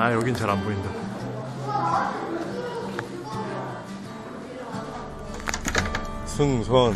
아 여긴 잘 안 보인다. 승선.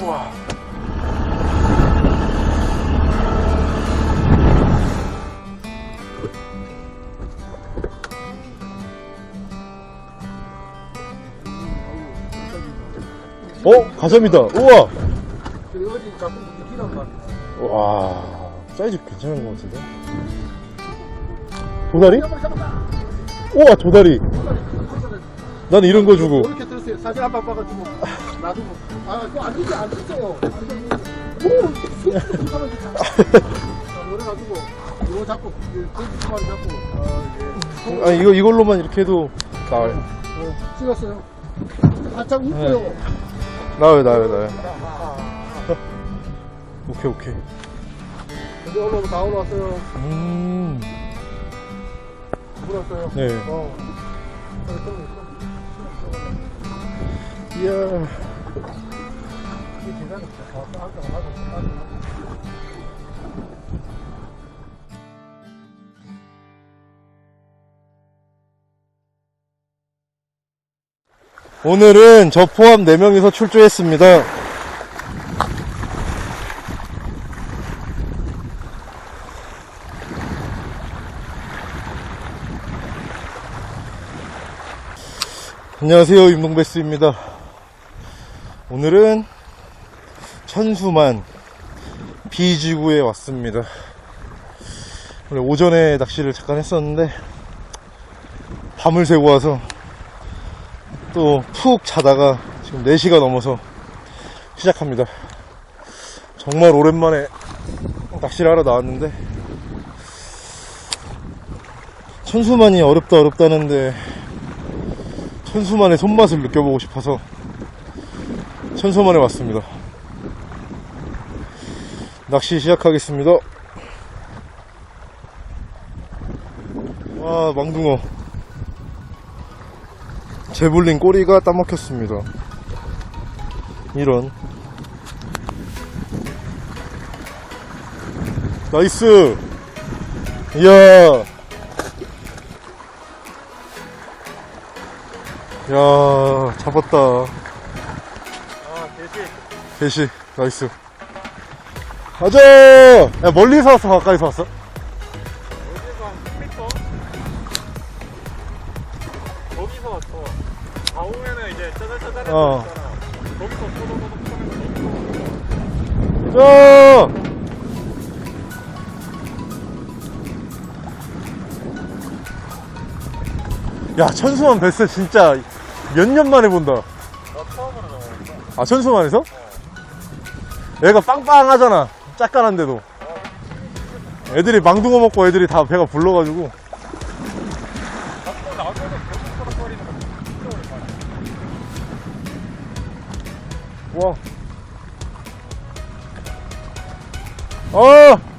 우와. 어? 가자미다. 우와! 그 어디 자꾸 느끼란 말이야. 와 사이즈 괜찮은 것 같은데 도다리? 우와 도다리 난 이런 거 주고 이렇게 들었어요. 사진 한방 봐가지고 놔두고. 아, 그거 안 주세요, 안. 자, 노래가지고 이거 잡고, 마리 잡고. 아, 예. 아 이거 이걸로만 이렇게 해도 나와요 어, 찍었어요. 바짝 웃고요. 나와요 나와요 나와요 아, 오케이 오케이 이제 올라오면 다 올라왔어요. 음 물었어요. 네. 어. 이야 이 계단이 다 한장 하고, 하고. 오늘은 저 포함 4명이서 출조했습니다 안녕하세요 윤동베스입니다 오늘은 천수만 비지구에 왔습니다 원래 오전에 낚시를 잠깐 했었는데 밤을 새고 와서 또 푹 자다가 지금 4시가 넘어서 시작합니다. 정말 오랜만에 낚시를 하러 나왔는데 천수만이 어렵다 어렵다는데 천수만의 손맛을 느껴보고 싶어서 천수만에 왔습니다. 낚시 시작하겠습니다. 와 망둥어 제블린 꼬리가 따먹혔습니다. 이런. 나이스! 이야! 야 잡았다. 아, 대시. 대시, 나이스. 가자! 야, 멀리서 왔어, 가까이서 왔어? 여기서 한 10m? 거기서 왔어. 좌우에는 이제 짜잘짜잘해서 어. 거기서 또도도도 하면서 자! 야, 천수만 뵀어, 진짜. 몇 년 만에 본다. 아, 천수만에서? 얘가 빵빵하잖아. 짝깐한데도. 애들이 망둥어 먹고 애들이 다 배가 불러가지고. 와. 어!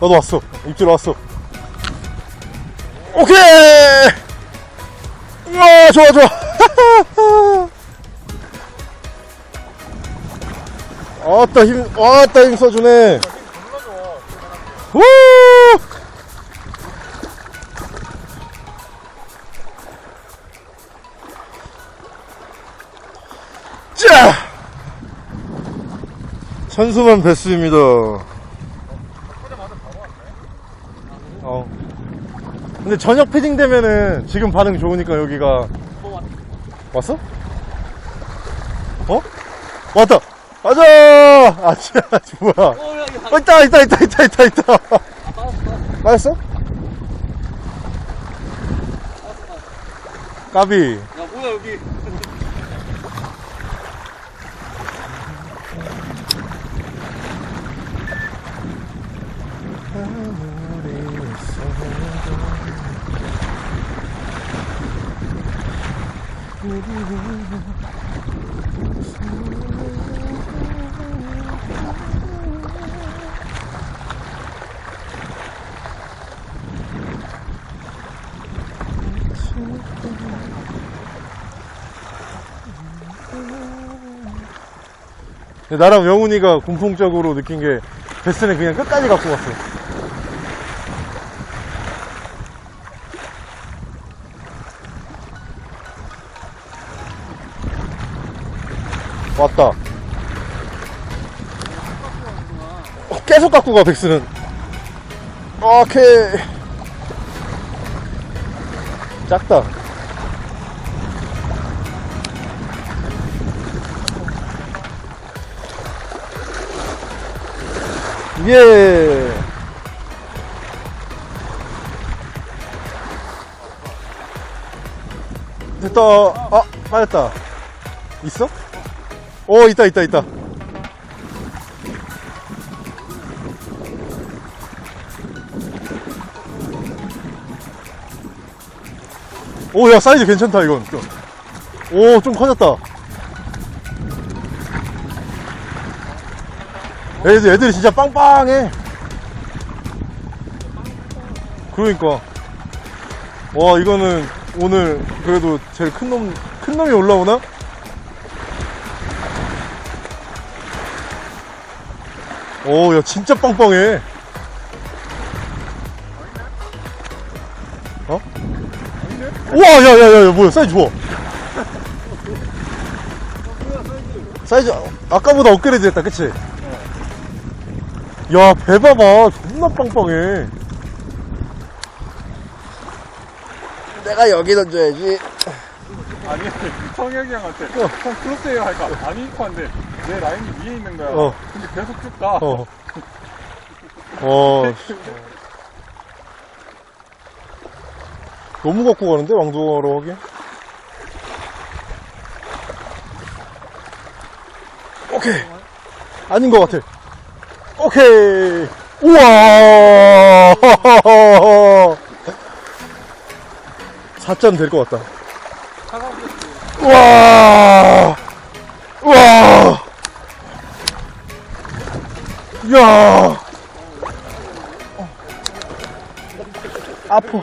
나도 왔어. 입질 왔어. 오케이! 우와, 좋아, 좋아. 아따 힘, 아따 힘 써주네. 우! 자! 천수만 뵀습니다. 어. 근데 저녁 패딩 되면은 지금 반응 좋으니까 여기가 왔어? 어? 왔다. 가자. 아, 진짜 뭐야? 어, 있다, 있다, 있다, 있다, 있다, 있다. 맞았어? 까비. 야, 뭐야, 여기. 근데 나랑 영훈이가 공통적으로 느낀 게 베스는 그냥 끝까지 갖고 갔어. 왔다. 어, 계속 갖고 가, 백스는. 오케이. 작다. 예. 됐다. 아, 빠졌다. 있어? 오, 있다, 있다, 있다. 오, 야, 사이즈 괜찮다, 이건. 오, 좀 커졌다. 애들, 애들이 진짜 빵빵해. 그러니까. 와, 이거는 오늘 그래도 제일 큰 놈, 큰 놈이 올라오나? 오, 야, 진짜 빵빵해. 어? 우와, 야, 야, 야, 야, 뭐야, 사이즈 좋아. 사이즈, 아까보다 업그레이드 됐다, 그치? 야, 배 봐봐. 존나 빵빵해. 내가 여기 던져야지. 아니 성혁이 형한테 어. 형 크로스웨어 할까? 아니 이거 한데 내 라인이 위에 있는 거야 어. 근데 계속 쭉 가 어. 어. 너무 갖고 가는데, 왕도하러 하기? 오케이. 아닌 것 같아. 오케이. 우와! 4점 될 것 같다. 우와! 야 아프.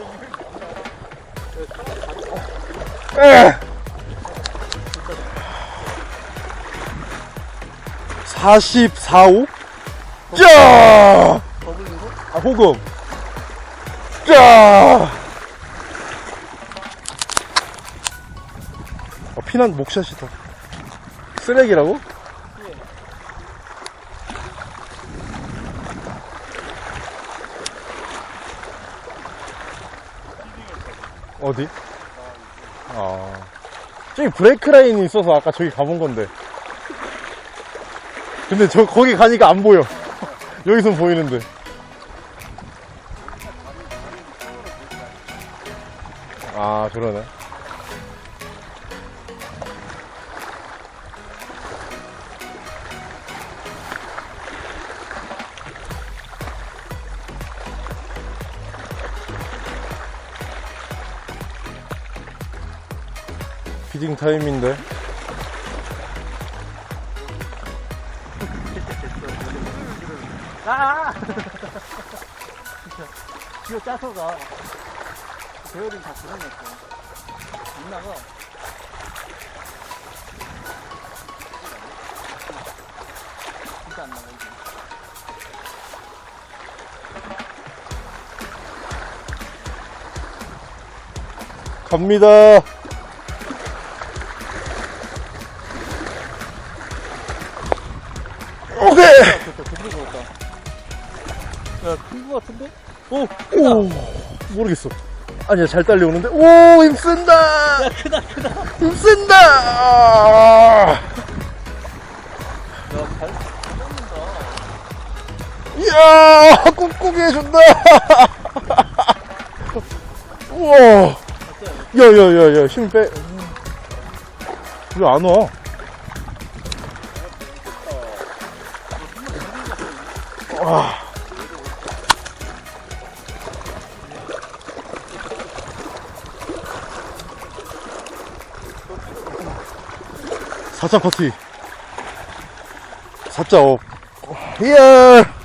에. 44, 5? 야! 아, 호금. 야! 어, 피난 목샷이다. 쓰레기라고? 어디? 아. 저기 브레이크 라인이 있어서 아까 저기 가본 건데. 근데 저, 거기 가니까 안 보여. 여기선 보이는데. 아, 그러네. 피딩 타임인데. 아! 뒤로 짜서 가. 배열이 다 그러냈어. 안 나가. 진짜 안 나가, 이제. 갑니다. 오케이! 야, 큰거 같은데? 오, 오, 모르겠어. 아니야, 잘 딸려오는데? 오, 힘쓴다! 야, 크다, 크다. 힘쓴다! 아. 야, 잘 잡는다. 이야, 꾹꾹이 해준다! 우와! 야, 야, 야, 야, 힘 빼. 왜 안 와? 와. 4차 퍼티. 4자 업. 이야!